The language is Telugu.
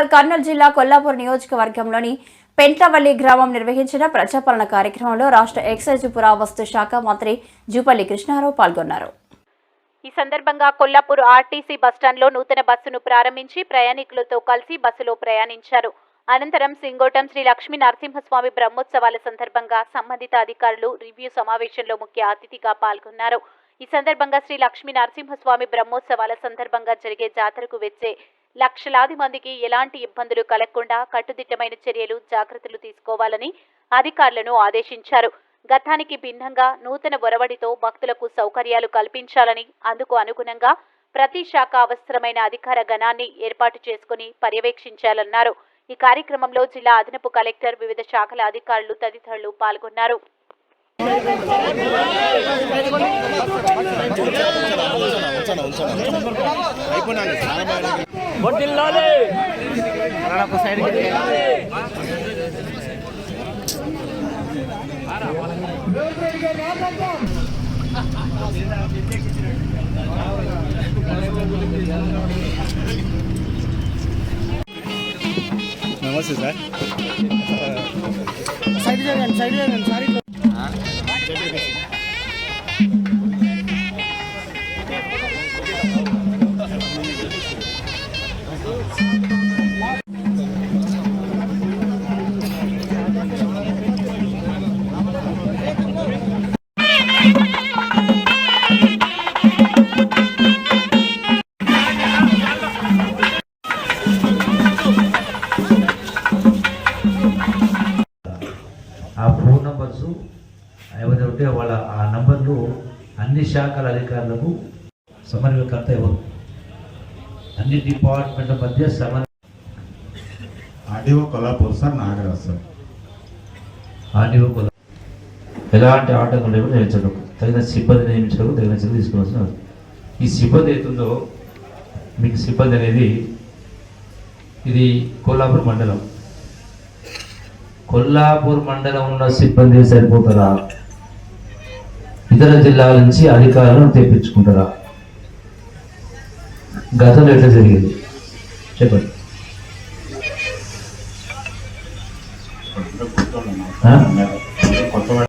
నాగర్ కర్నూలు జిల్లా కొల్లాపూర్ నియోజకవర్గంలోని పెంట్లవల్లి గ్రామం నిర్వహించిన ప్రజాపాలన కార్యక్రమంలో రాష్ట్ర ఎక్సైజ్ పురావస్తు శాఖ మంత్రి జూపల్లి కృష్ణారావు పాల్గొన్నారు. ఈ సందర్భంగా కొల్లాపూర్ ఆర్టీసీ బస్టాండ్లో నూతన బస్సును ప్రారంభించి ప్రయాణికులతో కలిసి బస్సులో ప్రయాణించారు. అనంతరం సింగోటం శ్రీ లక్ష్మీ నరసింహస్వామి బ్రహ్మోత్సవాల సందర్భంగా సంబంధిత అధికారులు రివ్యూ సమావేశంలో ముఖ్య అతిథిగా పాల్గొన్నారు. ఈ సందర్భంగా శ్రీ లక్ష్మీ నరసింహస్వామి బ్రహ్మోత్సవాల సందర్భంగా జరిగే జాతరకు వచ్చే లక్షలాది మందికి ఎలాంటి ఇబ్బందులు కలగకుండా కట్టుదిట్టమైన చర్యలు జాగ్రత్తలు తీసుకోవాలని అధికారులను ఆదేశించారు. గతానికి భిన్నంగా నూతన ఒరవడితో భక్తులకు సౌకర్యాలు కల్పించాలని అందుకు అనుగుణంగా ప్రతి శాఖ అవసరమైన అధికార గణాన్ని ఏర్పాటు చేసుకుని పర్యవేక్షించాలన్నారు. ఈ కార్యక్రమంలో జిల్లా అదనపు కలెక్టర్ వివిధ శాఖల అధికారులు తదితరులు పాల్గొన్నారు. నమస్తే సార్. సైడ్ జరగండి సైడ్ జరగండి సారీ. నంబర్స్ ఎవరైతే ఉంటే వాళ్ళ ఆ నంబర్లు అన్ని శాఖల అధికారులకు సమన్వయకర్త ఎవరు? అన్ని డిపార్ట్మెంట్ల మధ్య సమన్వయ RDO Kollapur sir Nagaraj sir. RDO ఎలాంటి ఆటంకం లేకుండా నిలిచడం తగిన సిబ్బంది నియమించడం తగిన చర్యలు తీసుకోవాల్సిన. ఈ సిబ్బంది అవుతుందో మీకు సిబ్బంది అనేది ఇది కొల్లాపూర్ మండలం. కొల్లాపూర్ మండలం ఉన్న సిబ్బంది సరిపోతారా? ఇతర జిల్లాల నుంచి అధికారులను తెప్పించుకుంటారా? గతంలో ఎట్లా జరిగింది? చెప్పండి. కొత్త